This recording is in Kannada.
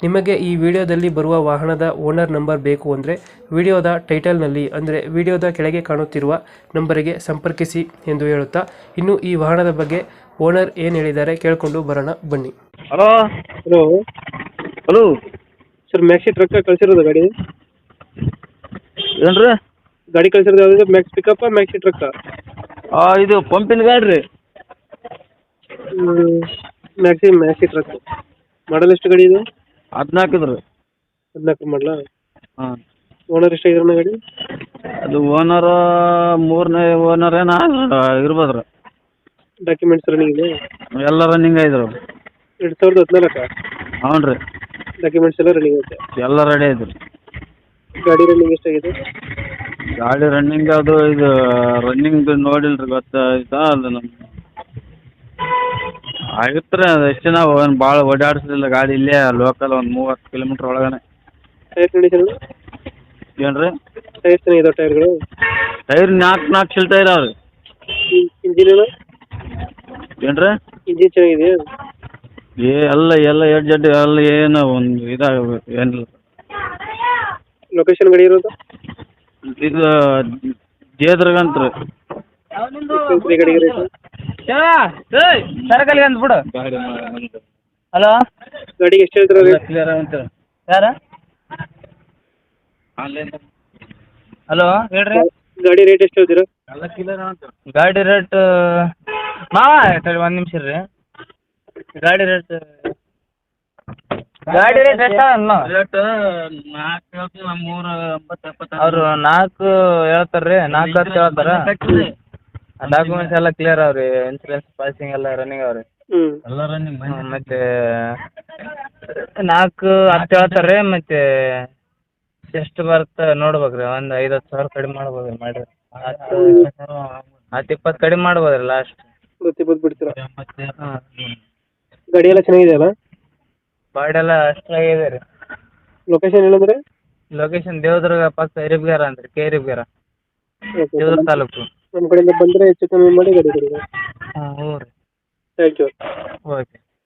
ನಿಮಗೆ ಈ ವಿಡಿಯೋದಲ್ಲಿ ಬರುವ ವಾಹನದ ಓನರ್ ನಂಬರ್ ಬೇಕು ಅಂದರೆ ವಿಡಿಯೋದ ಟೈಟಲ್ನಲ್ಲಿ ಅಂದರೆ ವಿಡಿಯೋದ ಕೆಳಗೆ ಕಾಣುತ್ತಿರುವ ನಂಬರಿಗೆ ಸಂಪರ್ಕಿಸಿ ಎಂದು ಹೇಳುತ್ತಾ ಇನ್ನು ಈ ವಾಹನದ ಬಗ್ಗೆ ಓನರ್ ಏನು ಹೇಳಿದ್ದಾರೆ ಕೇಳಿಕೊಂಡು ಬರೋಣ ಬನ್ನಿ. Hello? Hello? Hello? Sir maxi truck ಕಳಿಸಿರೋದು ಗಾಡಿ? ಏನ್ರಿ? ಗಾಡಿ ಕಳಿಸಿರೋದು ಯಾವ್ದು ಮ್ಯಾಕ್ಸ್ ಪಿಕಪ್ ಮ್ಯಾಕ್ಸಿ ಟ್ರಕ್ ಆ, ಇದು ಪಂಪಿನ ಗಾಡಿ ರೀ. ಮ್ಯಾಕ್ಸಿ ಮ್ಯಾಕ್ಸಿ ಟ್ರಕ್ ಮಾಡಲ್ ಎಷ್ಟು ಗಾಡಿ ಇದು? ಹದಿನಾಲ್ಕು ರೀ ಹದಿನಾಲ್ಕು ಮಾಡಲ? ಹಾಂ. ಓನರ್ ಎಷ್ಟಾಗಿದ್ರೆ ಗಾಡಿ? ಅದು ಓನರ್ ಮೂರನೇ ಓನರ್ ಏನ ಇರ್ಬೋದು ರೀ ಡಾಕ್ಯುಮೆಂಟ್ಸ್ ರನ್ನಿಂಗ್ ಇದೆ? ಎಲ್ಲ ರನ್ನಿಂಗ್ ಐತ್ರಿ ಎರಡು ಸಾವಿರದ ಹದಿನಾಲ್ಕ? ಹ್ಞೂ ರೀ ಡಾಕ್ಯುಮೆಂಟ್ಸ್ ಎಲ್ಲ ರನ್ನಿಂಗ್ ಐತೆ? ಎಲ್ಲ ರೆಡಿ ಐತ್ರಿ. ಗಾಡಿ ರನ್ನಿಂಗ್ ಎಷ್ಟಾಗಿದೆ? ಗಾಡಿ ರನ್ನಿಂಗ್ ಅದು ಇದು ರನ್ನಿಂಗ್ ನೋಡಿಲ್ರಿ ಗೊತ್ತಾಯ್ತಾ? ಅದು ನಮ್ಮ ಆಗಿತ್ತು ರೀ ಅದು ಎಷ್ಟು ನಾವು ಏನು ಭಾಳ ಓಡಾಡಿಸ್ಲಿಲ್ಲ ಗಾಡಿ ಇಲ್ಲೇ ಲೋಕಲ್ ಒಂದು ಮೂವತ್ತು ಕಿಲೋಮೀಟರ್ ಒಳಗನೆ. ಟೈರ್ ಕಂಡೀಷನ್ ಏನು ರೀ ಟೈರ್ ಚೆನ್ನಾಗಿದೆ ಟೈರ್ಗಳು ಟೈರ್ ನಾಲ್ಕು ನಾಕ್ ಶಿಲ್ ಟೈರ್ ಅವ ರೀ ಇಂಜಿನ್ ಏನು? ರೀ ಇಂಜಿನ್ ಚೆನ್ನಾಗಿದೆಯಾ? ಏ ಎಲ್ಲ ಎಲ್ಲ ಎಡ್ ಜಡ್ ಎಲ್ಲ ಏನು ಒಂದು ಇದಾಗಬೇಕು ಏನಿಲ್ಲ. ಲೊಕೇಶನ್ ಗಡಿ ಇರೋದು? ಇದು ಜೇದ್ರಗಂತ ರೀ ರೇಟ್ ಸರಕಲ್ಲಿ ಅಂತ ಬಿಡು. ಹಲೋ? ಗಾಡಿಗೆ ಎಷ್ಟು ಹೇಳ್ತೀರಾ ರೇಟ್ ಕ್ಲಿಯರ್ ಅಂತ ಯಾರ? ಹಲೋ ಹೇಳ್ರಿ. ಗಾಡಿ ರೇಟ್ ಎಷ್ಟು ಹೇಳ್ತೀರಾ? ಗಾಡಿ ರೇಟ್ ಮಾವ ಸರಿ ಒಂದು ನಿಮಿಷ ರೀ ಗಾಡಿ ರೇಟ್ ಗಾಡಿ ರೇಟ್ ಎಷ್ಟು ರೇಟ್ ನಾಲ್ಕು ಮೂರು ಎಂಬತ್ತು ಎಪ್ಪತ್ತು ಅವರು ನಾಲ್ಕು ಹೇಳ್ತಾರೆ ರೀ ನಾಲ್ಕು ಹತ್ತು ಹೇಳ್ತಾರ. ಡಾಕ್ಯುಮೆಂಟ್ಸ್ ಎಲ್ಲ ಕ್ಲಿಯರ್ ಅವ್ರಿ ಇನ್ಸೂರೆನ್ಸ್ ಪಾಸಿಂಗ್ ಎಲ್ಲ ರನ್ನಿಂಗ್ ಅವ್ರಿ. ಹ್ಞೂ ಎಲ್ಲ ರನ್ನಿಂಗ್ ಮತ್ತೆ ನಾಲ್ಕು ಹತ್ತು ಹೇಳ್ತಾರೆ ರೀ ಮತ್ತೆ ಎಷ್ಟು ಬರುತ್ತೆ ನೋಡ್ಬೇಕು ರೀ ಒಂದು ಐದು ಹತ್ತು ಸಾವಿರ ಕಡಿಮೆ ಮಾಡ್ಬೋದು ರೀ ಮಾಡಿರಿ. ಹತ್ತು ಹತ್ತು ಇಪ್ಪತ್ತು ಕಡಿಮೆ ಮಾಡ್ಬೋದು ರೀ ಲಾಸ್ಟ್ ಬಿಡ್ತೀರಾ? ಹಾಂ ಗಾಡಿ ಎಲ್ಲ ಚೆನ್ನಾಗಿದೆಯಲ್ಲ ಬಾಡಿ ಎಲ್ಲ ಅಷ್ಟಾಗಿದೆ ರೀ. ಲೊಕೇಶನ್ ಏನಂದ್ರೆ ಲೊಕೇಶನ್ ದೇವದುರ್ಗ ಪಕ್ಕ ಹಿರಿಬ್ಗಾರ ಅಂತ ರೀ ಕೆ ಹಿರಿಬ್ಗಾರ ದೇವದುರ್ಗ ತಾಲೂಕು. ನಮ್ಮ ಕಡೆಯಿಂದ ಬಂದರೆ ಹೆಚ್ಚು ಕಮ್ಮಿ ಮಾಡಿ ಗಾಡಿ ಕೊಡಿ. ಹಾಂ ಹ್ಞೂ ರೀ. Thank you okay